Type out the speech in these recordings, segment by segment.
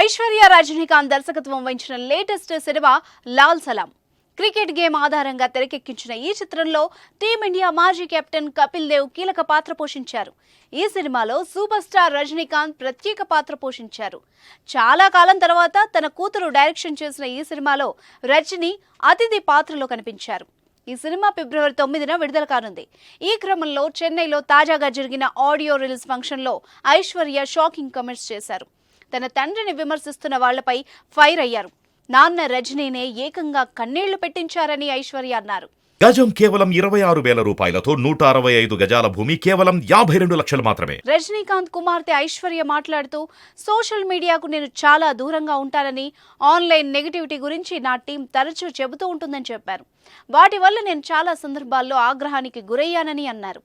ఐశ్వర్య రజనీకాంత్ దర్శకత్వం వహించిన latest cinema Lal Salaam. Cricket game ఆధారంగా తెరకెక్కించిన ఈ చిత్రంలో టీమిండియా మాజీ కెప్టెన్ కపిల్ దేవ్ కీలక పాత్ర పోషించారు. ఈ సినిమాలో సూపర్ స్టార్ రజనీకాంత్ ప్రత్యేక పాత్ర పోషించారు. చాలా కాలం తర్వాత తన కూతురు డైరెక్షన్ చేసిన ఈ సినిమాలో రజని అతిథి పాత్రలో కనిపించారు. ఈ సినిమా ఫిబ్రవరి తొమ్మిదిన విడుదల కానుంది. ఈ క్రమంలో చెన్నైలో తాజాగా జరిగిన ఆడియో రిలీజ్ ఫంక్షన్లో ఐశ్వర్య షాకింగ్ కమెంట్స్ చేశారు. తన తండ్రిని విమర్శిస్తున్న వాళ్ళపై ఫైర్ అయ్యారు. నాన్న రజనీనే ఏకంగా కన్నీళ్ళు పెట్టించారని ఐశ్వర్య అన్నారు. గజం కేవలం ఇరవై ఆరు వేల రూపాయలతో నూట అరవై ఐదు గజాల భూమి కేవలం యాభై రెండు లక్షలు మాత్రమే. రజనీకాంత్ కుమార్తె ఐశ్వర్య మాట్లాడుతూ సోషల్ మీడియాకు నేను చాలా దూరంగా ఉంటానని ఆన్లైన్ నెగిటివిటీ గురించి నా టీం తరచూ చెబుతూ ఉంటుందని చెప్పారు. వాటి వల్ల నేను చాలా సందర్భాల్లో ఆగ్రహానికి గురయ్యానని అన్నారు.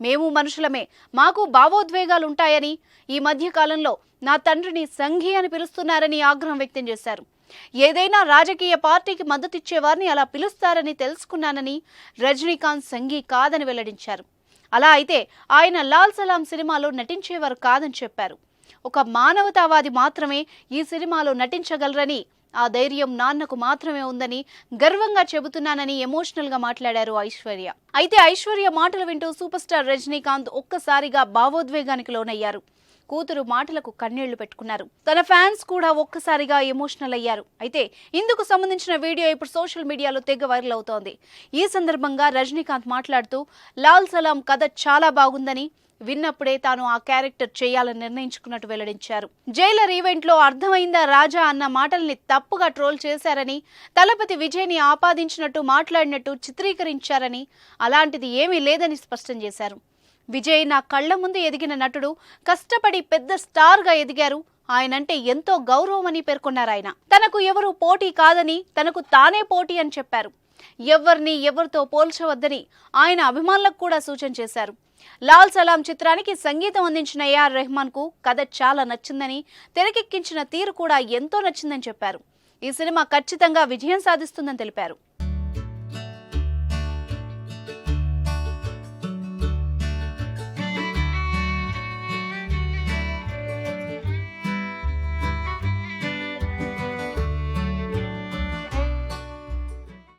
మేము మనుషులమే. మాకు భావోద్వేగాలు ఉంటాయని ఈ మధ్య కాలంలో నా తండ్రిని సంఘి అని పిలుస్తున్నారని ఆగ్రహం వ్యక్తం చేశారు. ఏదైనా రాజకీయ పార్టీకి మద్దతిచ్చే వారిని అలా పిలుస్తారని తెలుసుకున్నానని రజనీకాంత్ సంఘీ కాదని వెల్లడించారు. అలా అయితే ఆయన లాల్ సలాం సినిమాలో నటించేవారు కాదని చెప్పారు. ఒక మానవతావాది మాత్రమే ఈ సినిమాలో నటించగలరని ఆ ధైర్యం నాన్నకు మాత్రమే ఉందని గర్వంగా చెబుతున్నానని ఎమోషనల్గా మాట్లాడారు ఐశ్వర్య. అయితే ఐశ్వర్య మాటలు వింటూ సూపర్ స్టార్ రజనీకాంత్ ఒక్కసారిగా భావోద్వేగానికి లోనయ్యారు. కూతురు మాటలకు కన్నీళ్ళు పెట్టుకున్నారు. తన ఫ్యాన్స్ కూడా ఒక్కసారిగా ఎమోషనల్ అయ్యారు. అయితే ఇందుకు సంబంధించిన వీడియో ఇప్పుడు సోషల్ మీడియాలో తెగ వైరల్ అవుతోంది. ఈ సందర్భంగా రజనీకాంత్ మాట్లాడుతూ లాల్ సలాం కథ చాలా బాగుందని విన్నప్పుడే తాను ఆ క్యారెక్టర్ చేయాలని నిర్ణయించుకున్నట్టు వెల్లడించారు. జైలర్ ఈవెంట్లో అర్థమైందా రాజా అన్న మాటల్ని తప్పుగా ట్రోల్ చేశారని తలపతి విజయ్ని ఆపాదించినట్టు మాట్లాడినట్టు చిత్రీకరించారని అలాంటిది ఏమీ లేదని స్పష్టం చేశారు. విజయ్ నా కళ్ళ ముందు ఎదిగిన నటుడు కష్టపడి పెద్ద స్టార్గా ఎదిగారు. ఆయనంటే ఎంతో గౌరవమని పేర్కొన్నారు ఆయన. తనకు ఎవరు పోటీ కాదని తనకు తానే పోటీ అని చెప్పారు. ఎవరిని ఎవరితో పోల్చవద్దని ఆయన అభిమానులకు కూడా సూచన చేశారు. లాల్ సలాం చిత్రానికి సంగీతం అందించిన ఏఆర్ రెహమాన్కు కథ చాలా నచ్చిందని తెరకెక్కించిన తీరు కూడా ఎంతో నచ్చిందని చెప్పారు. ఈ సినిమా ఖచ్చితంగా విజయం సాధిస్తుందని తెలిపారు.